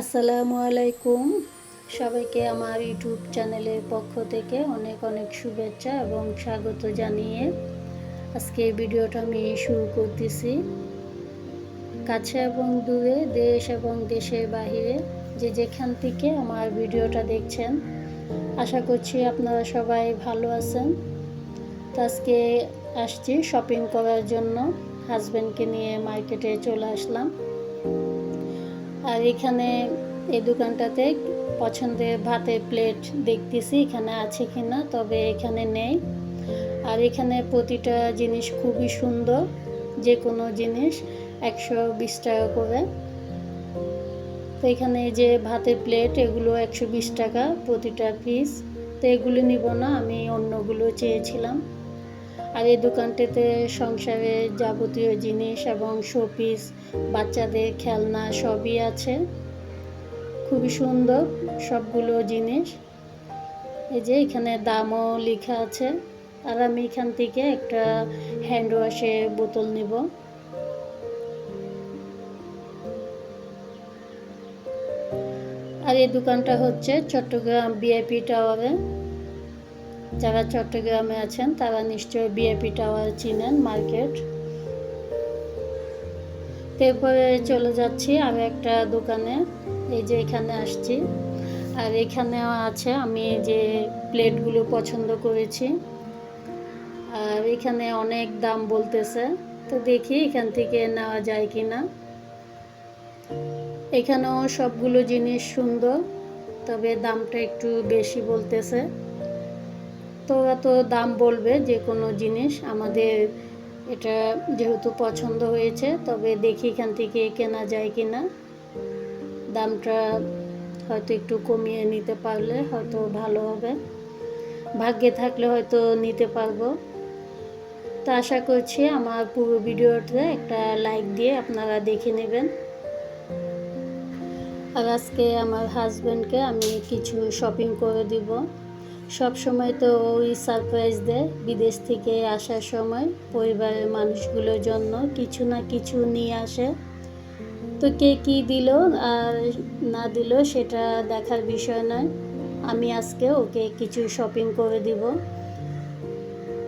আসসালামু আলাইকুম। সবাইকে আমার ইউটিউব চ্যানেলের পক্ষ থেকে অনেক অনেক শুভেচ্ছা এবং স্বাগত জানিয়ে আজকে ভিডিওটা আমি শুরু করতেছি। কাছে এবং দূরে, দেশ এবং দেশের বাহিরে যে যেখান থেকে আমার ভিডিওটা দেখছেন, আশা করছি আপনারা সবাই ভালো আছেন। তো আজকে আসছি শপিং করার জন্য। হাজব্যান্ডকে নিয়ে মার্কেটে চলে আসলাম। আর এখানে এই দোকানটাতে পছন্দের ভাতের প্লেট দেখতেছি এখানে আছে কিনা, তবে এখানে নেই। আর এখানে প্রতিটা জিনিস খুবই সুন্দর যে কোনো জিনিস একশো বিশ টাকা করে। তো এখানে যে ভাতের প্লেট এগুলো একশো বিশ টাকা প্রতিটা পিস তো এগুলো নিব না, আমি অন্যগুলো চেয়েছিলাম। আর এই দোকানটিতে সংসারের যাবতীয় জিনিস এবং শোপিস, বাচ্চাদের খেলনা সবই আছে। খুবই সুন্দর সবগুলো জিনিস। এই যে এখানে দামও লেখা আছে। আর আমি এখান থেকে একটা হ্যান্ড ওয়াশের বোতল নিব। আর এই দোকানটা হচ্ছে চট্টগ্রাম বিআইপি টাওয়ারে যারা চট্টগ্রামে আছেন, তারা নিশ্চয়ই বিআইপি টাওয়ার চিনেন মার্কেট। এরপরে চলে যাচ্ছি আরও একটা দোকানে, এই যে এখানে আসছি। আর এখানেও আছে আমি যে প্লেটগুলো পছন্দ করেছি। আর এখানে অনেক দাম বলতেছে, তো দেখি এখান থেকে নেওয়া যায় কি না এখানেও সবগুলো জিনিস সুন্দর, তবে দামটা একটু বেশি বলতেছে। এত দাম বলবে যে কোনো জিনিস। আমাদের এটা যেহেতু পছন্দ হয়েছে, তবে দেখি এখান থেকে কেনা যায় কি না দামটা হয়তো একটু কমিয়ে নিতে পারলে হয়তো ভালো হবে। ভাগ্যে থাকলে হয়তো নিতে পারব। তো আশা করছি আমার পুরো ভিডিওতে একটা লাইক দিয়ে আপনারা দেখে নেবেন। আর আজকে আমার হাজব্যান্ডকে আমি কিছু শপিং করে দিব। সব সময় তো ওই সারপ্রাইজ দেয় বিদেশ থেকে আসার সময় পরিবারের মানুষগুলোর জন্য কিছু না কিছু নিয়ে আসে। তো কে কী দিল আর না দিল সেটা দেখার বিষয় নয়। আমি আজকে ওকে কিছু শপিং করে দিব।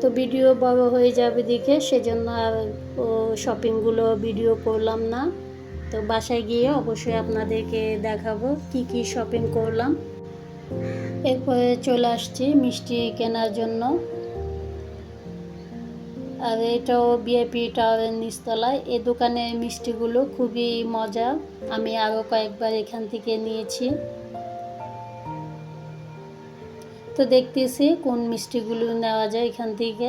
তো ভিডিও বড় হয়ে যাবে দেখে সেজন্য আর ও শপিংগুলো ভিডিও করলাম না। তো বাসায় গিয়ে অবশ্যই আপনাদেরকে দেখাবো কি কি শপিং করলাম। এরপরে চলে আসছি মিষ্টি কেনার জন্য। আর এটাও বিআইপি টাওয়ারের নিচতলায়। এ দোকানের মিষ্টিগুলো খুবই মজা। আমি আরও কয়েকবার এখান থেকে নিয়েছি। তো দেখতেছি কোন মিষ্টিগুলো নেওয়া যায় এখান থেকে।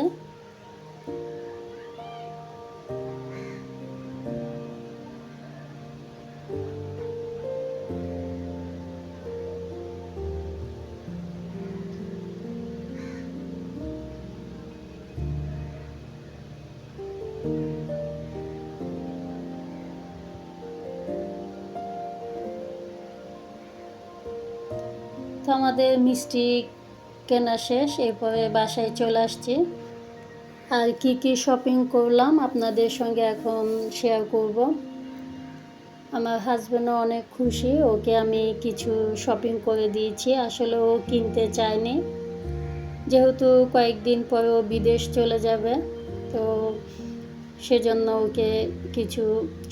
আমাদের মিষ্টি কেনা শেষ, এরপরে বাসায় চলে আসছি। আর কি কি শপিং করলাম আপনাদের সঙ্গে এখন শেয়ার করব। আমার হাজব্যান্ডও অনেক খুশি, ওকে আমি কিছু শপিং করে দিয়েছি, আসলে ও কিনতে চায়নি। যেহেতু কয়েকদিন পরে ও বিদেশ চলে যাবে, তো সেজন্য ওকে কিছু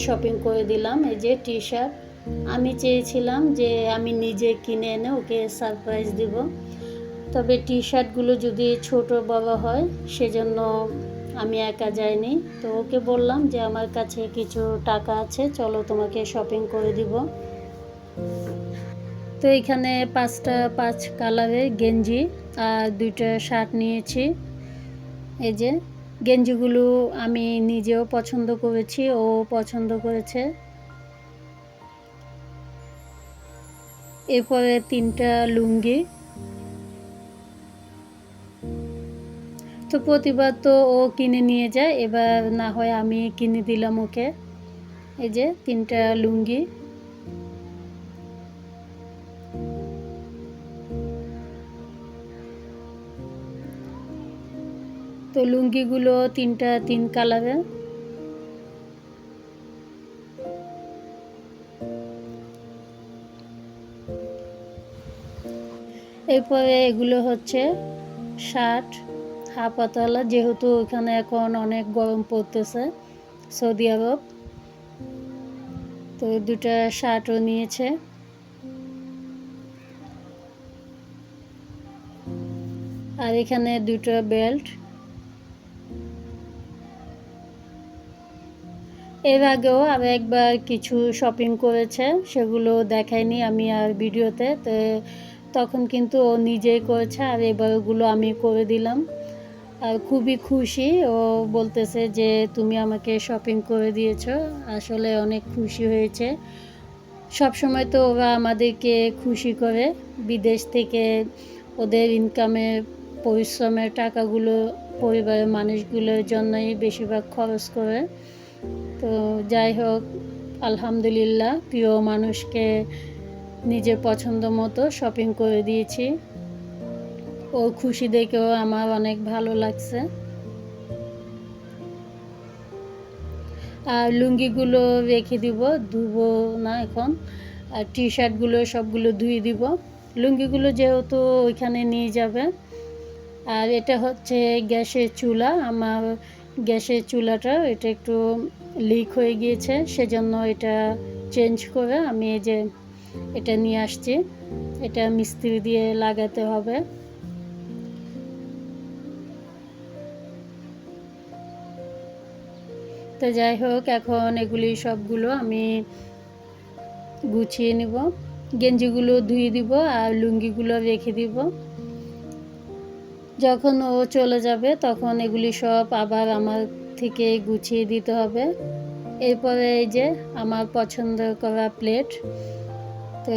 শপিং করে দিলাম। এই যে টি শার্ট আমি চেয়েছিলাম যে আমি নিজে কিনে এনে ওকে সারপ্রাইজ দিব। তবে টি শার্টগুলো যদি ছোট বড় হয়, সেজন্য আমি একা যাইনি। তো ওকে বললাম যে, আমার কাছে কিছু টাকা আছে, চলো তোমাকে শপিং করে দিব। তো এখানে পাঁচটা, পাঁচ কালারের গেঞ্জি আর দুইটা শার্ট নিয়েছি। এই যে গেঞ্জিগুলো আমি নিজেও পছন্দ করেছি, ও পছন্দ করেছে। এরপরে তিনটা লুঙ্গি। তো প্রতিবার তো ও কিনে নিয়ে যায়, এবার না হয় আমি কিনে দিলাম ওকে। এই যে তিনটা লুঙ্গি। তো লুঙ্গিগুলো তিনটা তিন কালারের। এরপরে এগুলো হচ্ছে শার্ট হাফাতলা যেহেতু ওখানে এখন অনেক গরম পড়তেছে, সৌদি আরব। তো দুটা শার্টও নিয়েছে। আর এখানে দুটো বেল্ট। এর আগেও আরও একবার কিছু শপিং করেছে, সেগুলো দেখাইনি আমি আর ভিডিওতে, তো তখন কিন্তু ও নিজেই করেছে আর এবার ওগুলো আমি করে দিলাম। আর খুবই খুশি। ও বলতেছে যে, তুমি আমাকে শপিং করে দিয়েছ। আসলে অনেক খুশি হয়েছে। সব সময় তো ওরা আমাদেরকে খুশি করে। বিদেশ থেকে ওদের ইনকামের পরিশ্রমের টাকাগুলো পরিবারের মানুষগুলোর জন্যই বেশিরভাগ খরচ করে। তো যাই হোক, আলহামদুলিল্লাহ, প্রিয় মানুষকে নিজের পছন্দ মতো শপিং করে দিয়েছি। ও খুশি দেখেও আমার অনেক ভালো লাগছে। আর লুঙ্গিগুলো রেখে দিব, ধুবো না এখন। আর টি শার্টগুলো সবগুলো ধুয়ে দিব। লুঙ্গিগুলো যেহেতু ওইখানে নিয়ে যাবে। আর এটা হচ্ছে গ্যাসের চুলা। আমার গ্যাসের চুলাটা এটা একটু লিক হয়ে গিয়েছে, সেজন্য এটা চেঞ্জ করে আমি এই যে এটা নিয়ে আসছি। এটা মিস্ত্রি দিয়ে লাগাতে হবে। তো যাই হোক, এখন এগুলি সবগুলো আমি গুছিয়ে নিব। গেঞ্জিগুলো ধুয়ে দিব আর লুঙ্গিগুলো রেখে দিব। যখন ও চলে যাবে, তখন এগুলি সব আবার আমার থেকে গুছিয়ে দিতে হবে। এরপরে এই যে আমার পছন্দ করা প্লেট তো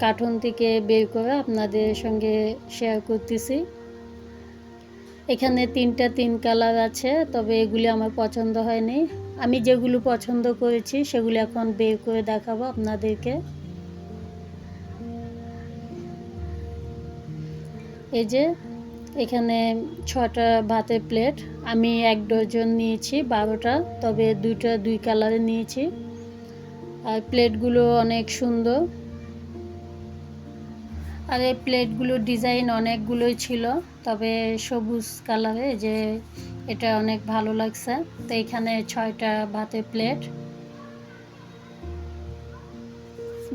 কার্টুন থেকে বের করে আপনাদের সঙ্গে শেয়ার করতেছি। এখানে তিনটা তিন কালার আছে, তবে এগুলি আমার পছন্দ হয়নি। আমি যেগুলো পছন্দ করেছি, সেগুলো এখন বের করে দেখাবো আপনাদেরকে। এই যে, এখানে ছটা ভাতের প্লেট আমি এক ডজন নিয়েছি, বারোটা, তবে দুইটা, দুই কালারে নিয়েছি। আর প্লেটগুলো অনেক সুন্দর। আর এই প্লেটগুলোর ডিজাইন অনেকগুলোই ছিল, তবে সবুজ কালারে যে এটা অনেক ভালো লাগছে। তো এখানে ছয়টা ভাতের প্লেট।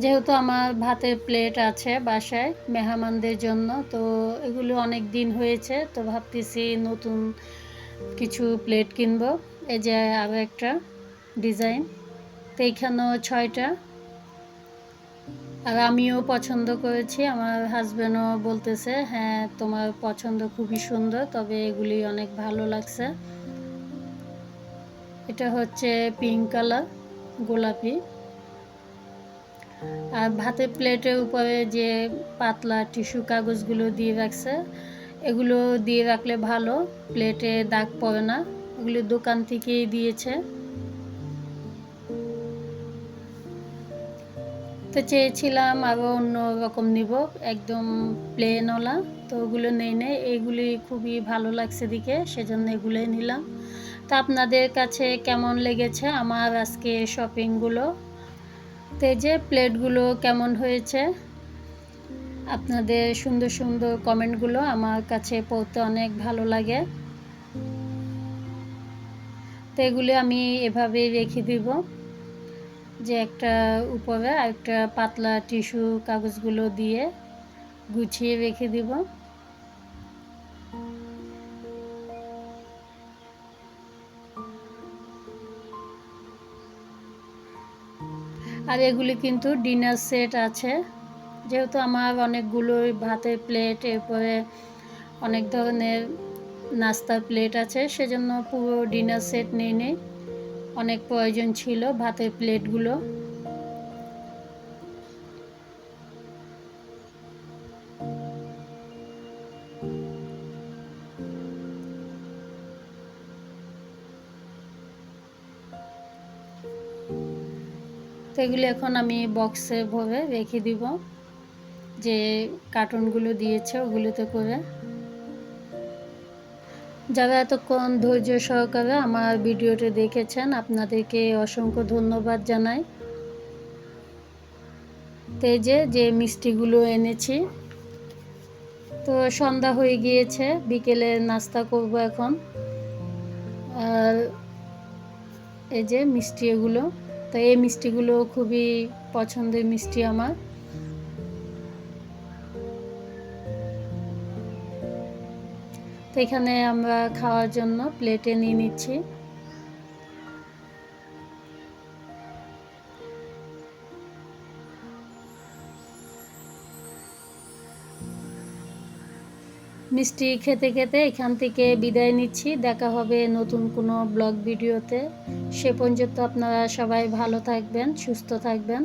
যেহেতু আমার ভাতের প্লেট আছে বাসায় মেহমানদের জন্য, তো এগুলো অনেক দিন হয়েছে, তো ভাবতেছি নতুন কিছু প্লেট কিনবো। এই যে আরও একটা ডিজাইন। তো এইখানেও ছয়টা। আর আমিও পছন্দ করেছি। আমার হাজব্যান্ডও বলতেছে হ্যাঁ তোমার পছন্দ খুবই সুন্দর, তবে এগুলি অনেক ভালো লাগছে। এটা হচ্ছে পিঙ্ক কালার গোলাপি। আর ভাতের প্লেটের উপরে যে পাতলা টিস্যু কাগজগুলো দিয়ে রাখছে, এগুলো দিয়ে রাখলে ভালো প্লেটে দাগ পড়ে না। এগুলো দোকান থেকেই দিয়েছে। তো চেয়েছিলাম আরও অন্য রকম নিব, একদম প্লেনওয়ালা তো ওগুলো নেই নেই, এগুলি খুবই ভালো লাগছে দিকে সেজন্য এগুলোই নিলাম। তো আপনাদের কাছে কেমন লেগেছে আমার আজকে শপিংগুলো তো যে প্লেটগুলো কেমন হয়েছে? আপনাদের সুন্দর সুন্দর কমেন্টগুলো আমার কাছে পড়তে অনেক ভালো লাগে। তো এগুলি আমি এভাবেই রেখে দিব। যে একটা উপরে একটা পাতলা টিস্যু কাগজগুলো দিয়ে গুছিয়ে রেখে দিব। আর এগুলি কিন্তু ডিনার সেট আছে। যেহেতু আমার অনেকগুলো ভাতের প্লেট, এরপরে অনেক ধরনের নাস্তার প্লেট আছে, সেজন্য পুরো ডিনার সেট নিয়ে নেই। অনেক প্রয়োজন ছিল ভাতের প্লেটগুলো। তো এগুলি এখন আমি বক্সে ভরে রেখে দিব। যে কার্টুনগুলো দিয়েছে ওগুলোতে করে। যারা এতক্ষণ ধৈর্য সহকারে আমার ভিডিওটি দেখেছেন, আপনাদেরকে অসংখ্য ধন্যবাদ জানাই। তেজে যে মিষ্টিগুলো এনেছি, তো সন্ধ্যা হয়ে গিয়েছে, বিকেলে নাস্তা করব এখন। আর এই যে মিষ্টি এগুলো, তো এই মিষ্টিগুলো খুবই পছন্দের মিষ্টি আমার। তো এখানে আমরা খাওয়ার জন্য প্লেটে নিয়ে নিচ্ছি। মিষ্টি খেতে খেতে এখান থেকে বিদায় নিচ্ছি। দেখা হবে নতুন কোনো ব্লগ ভিডিওতে। সে পর্যন্ত আপনারা সবাই ভালো থাকবেন, সুস্থ থাকবেন।